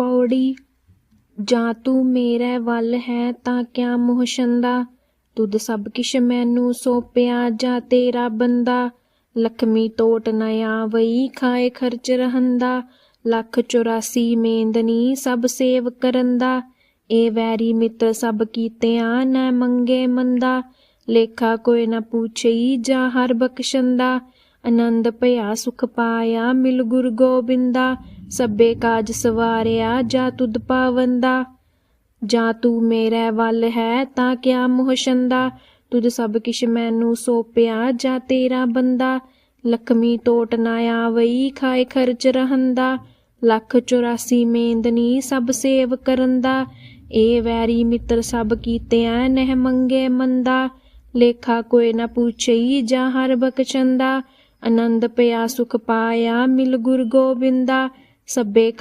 ਪੌੜੀ, ਜਾਂ ਤੂੰ ਮੇਰੇ ਵੱਲ ਹੈ ਤਾਂ ਕਿਆ ਮੋਹ ਛੰਦਾ? ਤੁਧ ਸਭ ਕਿਛ ਮੈਨੂੰ ਸੌਪਿਆ ਜਾਂ ਤੇਰਾ ਬੰਦਾ? ਲਖਮੀ ਟੋਟ ਨ ਆਵਈ ਖਾਏ ਖਰਚ ਰਹੰਦਾ। ਲੱਖ 84 ਮੇਂਦਨੀ ਸਭ ਸੇਵ ਕਰੰਦਾ। ਏ ਵੈਰੀ ਮਿੱਤਰ ਸਭ ਕੀਤਿਆਂ ਨ ਮੰਗੇ ਮੰਦਾ। ਲੇਖਾ ਕੋਈ ਨ ਪੁੱਛਈ ਜਾਂ ਹਰ ਬਖਸ਼ੰਦਾ। ਆਨੰਦ ਭਇਆ ਸੁਖ ਪਾਇਆ ਮਿਲ ਗੁਰ ਗੋਬਿੰਦਾ, ਸਭੇ ਕਾਜ ਸਵਾਰਿਆ, ਜਾਂ ਤੁਧ ਪਾਵੰਦਾ। ਜਾ ਤੂੰ ਮੇਰੇ ਵੱਲ ਹੈ, ਤਾਂ ਕਿਆ ਮੋਹ ਛੰਦਾ? ਤੁਧ ਸਭ ਕਿਛ ਮੈਨੂੰ ਸੋਪਿਆ, ਜਾਂ ਤੇਰਾ ਬੰਦਾ। ਲਖਮੀ ਟੋਟ ਨਾ ਆਵਈ, ਖਾਏ ਖਰਚ ਰਹੰਦਾ। ਲੱਖ 84 ਮੇਂਦਨੀ ਸਭ ਸੇਵ ਕਰੰਦਾ। ਏ ਵੈਰੀ ਮਿੱਤਰ ਸਭ ਕੀਤਿਆਂ, ਨਹਿ ਮੰਗੇ ਮੰਦਾ। ਲੇਖਾ ਕੋਈ ਨਾ ਪੁੱਛਈ, ਜਾਂ ਹਰ ਬਖਸ਼ੰਦਾ। ਆਨੰਦ ਪਿਆ ਸੁਖ ਪਾਇਆ ਮਿਲ ਗੁਰ ਗੋਬਿੰਦਾ ਸਭੇ